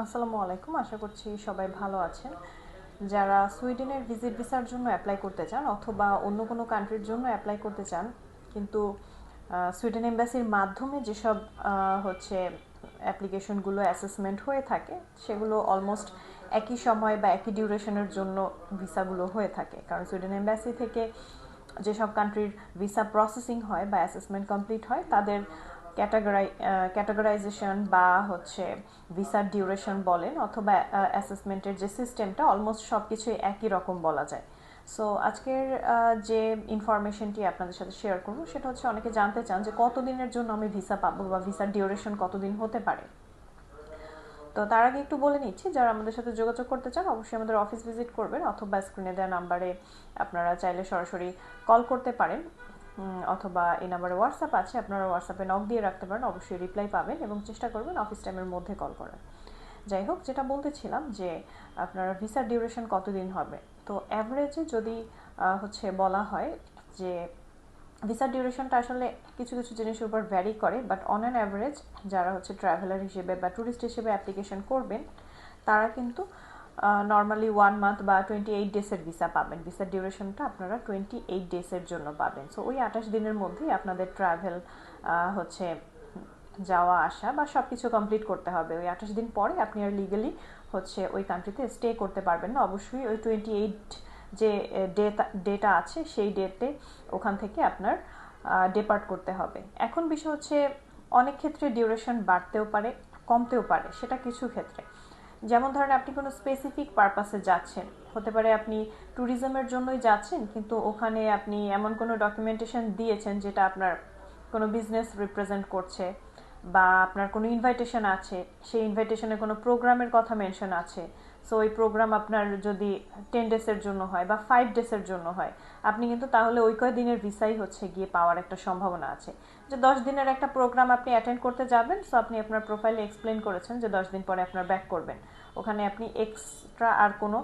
আসসালামু আলাইকুম। আশা করছি সবাই ভালো আছেন। যারা সুইডেনের ভিজিট ভিসার জন্য অ্যাপ্লাই করতে চান অথবা অন্য কোনো কান্ট্রির জন্য অ্যাপ্লাই করতে চান, কিন্তু সুইডেন এম্বাসির মাধ্যমে যেসব হচ্ছে অ্যাপ্লিকেশনগুলো অ্যাসেসমেন্ট হয়ে থাকে, সেগুলো অলমোস্ট একই সময় বা একই ডিউরেশনের জন্য ভিসাগুলো হয়ে থাকে। কারণ সুইডেন এম্বাসি থেকে যেসব কান্ট্রির ভিসা প্রসেসিং হয় বা অ্যাসেসমেন্ট কমপ্লিট হয়, তাদের ক্যাটাগরাই ক্যাটাগরাইজেশন বা হচ্ছে ভিসার ডিউরেশন বলেন অথবা অ্যাসেসমেন্টের যে সিস্টেমটা অলমোস্ট সব কিছুই একই রকম বলা যায়। সো আজকের যে ইনফরমেশনটি আপনাদের সাথে শেয়ার করব, সেটা হচ্ছে অনেকে জানতে চান যে কতদিনের জন্য আমি ভিসা পাবো বা ভিসার ডিউরেশন কতদিন হতে পারে। তো তার আগে একটু বলে নিচ্ছি, যারা আমাদের সাথে যোগাযোগ করতে চান, অবশ্যই আমাদের অফিস ভিজিট করবেন অথবা স্ক্রিনে দেওয়া নাম্বারে আপনারা চাইলে সরাসরি কল করতে পারেন। অথবা এই নাম্বারে হোয়াটসঅ্যাপ আছে, আপনারা হোয়াটসঅ্যাপে নক দিয়ে রাখতে পারেন, অবশ্যই রিপ্লাই পাবেন এবং চেষ্টা করবেন অফিস টাইমের মধ্যে কল করার। যাই হোক, যেটা বলতেছিলাম যে, আপনারা ভিসার ডিউরেশন কতদিন হবে? তো অ্যাভারেজে যদি হচ্ছে বলা হয় যে ভিসার ডিউরেশনটা আসলে কিছু কিছু জিনিসের উপর ভ্যারি করে বাট অন অ্যান অ্যাভারেজ যারা হচ্ছে ট্রাভেলার হিসেবে বা ট্যুরিস্ট হিসেবে অ্যাপ্লিকেশন করবেন, তারা কিন্তু নর্মালি ওয়ান মান্থ বা টোয়েন্টি এইট ডেসের ভিসা পাবেন। ভিসার ডিউরেশনটা আপনারা টোয়েন্টি এইট ডেসের জন্য পাবেন। সো ওই আঠাশ দিনের মধ্যেই আপনাদের ট্রাভেল হচ্ছে যাওয়া, আসা বা সব কিছু কমপ্লিট করতে হবে। ওই আঠাশ দিন পরে আপনি আর লিগালি হচ্ছে ওই কান্ট্রিতে স্টে করতে পারবেন না। অবশ্যই ওই টোয়েন্টি এইট যে ডেটা আছে, সেই ডেটে ওখান থেকে আপনার ডেপার্ট করতে হবে। এখন বিষয় হচ্ছে অনেক ক্ষেত্রে ডিউরেশন বাড়তেও পারে, কমতেও পারে, সেটা কিছু ক্ষেত্রে। যেমন ধরেন আপনি কোনো স্পেসিফিক পারপাসে যাচ্ছেন। হতে পারে আপনি ট্যুরিজমের জন্যই যাচ্ছেন, কিন্তু ওখানে আপনি এমন কোনো ডকুমেন্টেশন দিয়েছেন যেটা আপনার কোনো বিজনেস রিপ্রেজেন্ট করছে বা আপনার কোনো ইনভাইটেশন আছে, সেই ইনভাইটেশনে কোনো প্রোগ্রামের কথা মেনশন আছে সো ওই প্রোগ্রাম আপনার যদি টেন ডেসের জন্য হয় বা ফাইভ ডেসের জন্য হয়, আপনি কিন্তু তাহলে ওই কয় দিনের ভিসাই হচ্ছে গিয়ে পাওয়ার একটা সম্ভাবনা আছে। যে দশ দিনের একটা প্রোগ্রাম আপনি অ্যাটেন্ড করতে যাবেন সো আপনি আপনার প্রোফাইলে এক্সপ্লেন করেছেন যে দশ দিন পরে আপনার ব্যাক করবেন। ওখানে আপনি এক্সট্রা আর কোনো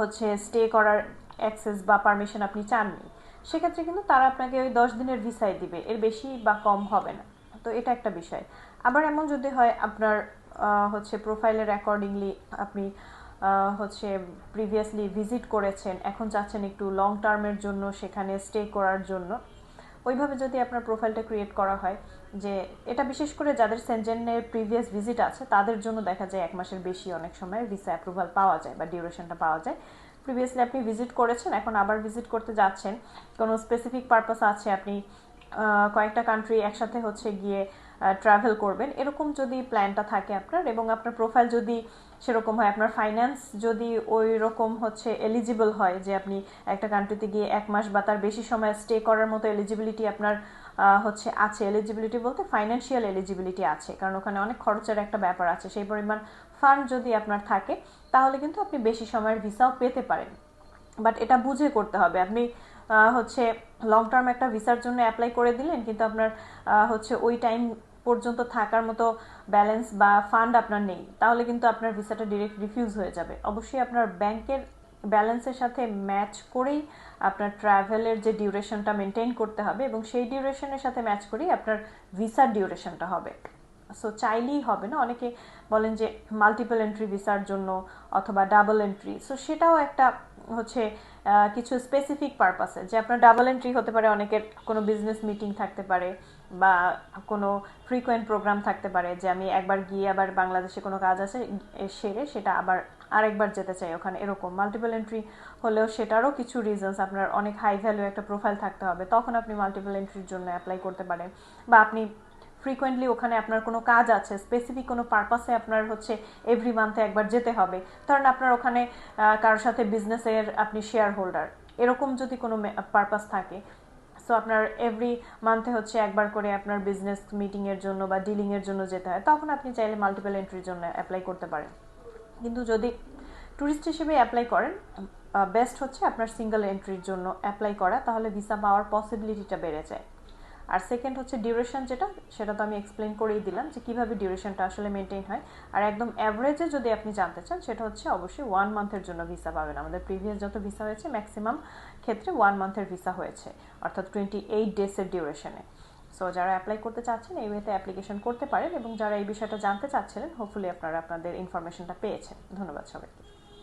হচ্ছে স্টে করার অ্যাক্সেস বা পারমিশন আপনি চাননি। সেক্ষেত্রে কিন্তু তারা আপনাকে ওই দশ দিনের ভিসাই দিবে, এর বেশি বা কম হবে না। তো এটা একটা বিষয়। আবার এমন যদি হয়, আপনার হচ্ছে প্রোফাইলের অ্যাকর্ডিংলি আপনি হচ্ছে প্রিভিয়াসলি ভিজিট করেছেন, এখন চাচ্ছেন একটু লং টার্মের জন্য সেখানে স্টে করার জন্য। ওইভাবে যদি আপনার প্রোফাইলটা ক্রিয়েট করা হয়, যে এটা বিশেষ করে যাদের সেনজেনের প্রিভিয়াস ভিজিট আছে, তাদের জন্য দেখা যায় এক মাসের বেশি অনেক সময় ভিসা অ্যাপ্রুভাল পাওয়া যায় বা ডিউরেশনটা পাওয়া যায়। প্রিভিয়াসলি আপনি ভিজিট করেছেন, এখন আবার ভিজিট করতে যাচ্ছেন, কোনো স্পেসিফিক পারপাস আছে, আপনি কয়েকটা কান্ট্রি একসাথে হচ্ছে গিয়ে ট্রাভেল করবেন। এরকম যদি প্ল্যানটা থাকে আপনার এবং আপনার প্রোফাইল যদি সেরকম হয়, আপনার ফাইন্যান্স যদি ওই রকম হচ্ছে এলিজিবল হয় যে আপনি একটা কান্ট্রিতে গিয়ে এক মাস বা তার বেশি সময় স্টে করার মতো এলিজিবিলিটি আপনার হচ্ছে আছে। এলিজিবিলিটি বলতে ফাইন্যান্সিয়াল এলিজিবিলিটি আছে। কারণ ওখানে অনেক খরচের একটা ব্যাপার আছে। সেই পরিমাণ ফান্ড যদি আপনার থাকে, তাহলে কিন্তু আপনি বেশি সময়ের ভিসাও পেতে পারেন। বাট এটা বুঝে করতে হবে। আপনি হচ্ছে লং টার্ম একটা ভিসার জন্য অ্যাপ্লাই করে দিলেন, কিন্তু আপনার হচ্ছে ওই টাইম পর্যন্ত থাকার মতো ব্যালেন্স বা ফান্ড আপনার নেই, তাহলে কিন্তু আপনার ভিসাটা ডিরেক্ট রিফিউজ হয়ে যাবে। অবশ্যই আপনার ব্যাংকের ব্যালেন্সের সাথে ম্যাচ করেই আপনার ট্রাভেলের যে ডিউরেশনটা মেনটেন করতে হবে এবং সেই ডিউরেশনের সাথে ম্যাচ করেই আপনার ভিসার ডিউরেশনটা হবে। সো চাইলেই হবে না। অনেকে বলেন যে মাল্টিপল এন্ট্রি ভিসার জন্য অথবা ডাবল এন্ট্রি সো সেটাও একটা হচ্ছে কিছু স্পেসিফিক পারপাসে যে আপনার ডাবল এন্ট্রি হতে পারে, অনেকের কোনো বিজনেস মিটিং থাকতে পারে বা কোনো ফ্রিকোয়েন্ট প্রোগ্রাম থাকতে পারে যে আমি একবার গিয়ে আবার বাংলাদেশে কোনো কাজ আছে সেরে সেটা আবার আরেকবার যেতে চাই ওখানে, এরকম। মাল্টিপল এন্ট্রি হলেও সেটারও কিছু রিজনস আপনার অনেক হাই ভ্যালু একটা প্রোফাইল থাকতে হবে। তখন আপনি মাল্টিপল এন্ট্রির জন্য অ্যাপ্লাই করতে পারেন। বা আপনি ফ্রিকোয়েন্টলি ওখানে আপনার কোনো কাজ আছে স্পেসিফিক কোনো পারপাসে আপনার হচ্ছে এভরি মান্থে একবার যেতে হবে। ধরেন আপনার ওখানে কারোর সাথে বিজনেসের আপনি শেয়ার হোল্ডার এরকম যদি কোনো পারপাস থাকে সো আপনার এভরি মান্থে হচ্ছে একবার করে আপনার বিজনেস মিটিংয়ের জন্য বা ডিলিংয়ের জন্য যেতে হয়, তখন আপনি চাইলে মাল্টিপল এন্ট্রির জন্য অ্যাপ্লাই করতে পারেন। কিন্তু যদি ট্যুরিস্ট হিসেবে অ্যাপ্লাই করেন বেস্ট হচ্ছে আপনার সিঙ্গেল এন্ট্রির জন্য অ্যাপ্লাই করা, তাহলে ভিসা পাওয়ার পসিবিলিটিটা বেড়ে যায়। আর সেকেন্ড হচ্ছে ডিউরেশন যেটা, সেটা তো আমি এক্সপ্লেন করেই দিলাম যে কীভাবে ডিউরেশনটা আসলে মেনটেন হয়। আর একদম অ্যাভারেজে যদি আপনি জানতে চান, সেটা হচ্ছে অবশ্যই ওয়ান মান্থের জন্য ভিসা পাবেন। আমাদের প্রিভিয়াস যত ভিসা হয়েছে ম্যাক্সিমাম ক্ষেত্রে ওয়ান মান্থের ভিসা হয়েছে, অর্থাৎ টোয়েন্টি এইট ডেসের ডিউরেশনে সো যারা অ্যাপ্লাই করতে চাচ্ছেন, এই ওয়েতে অ্যাপ্লিকেশন করতে পারেন এবং যারা এই বিষয়টা জানতে চাচ্ছিলেন হোপফুলি আপনারা আপনাদের ইনফরমেশনটা পেয়েছেন। ধন্যবাদ সবাইকে।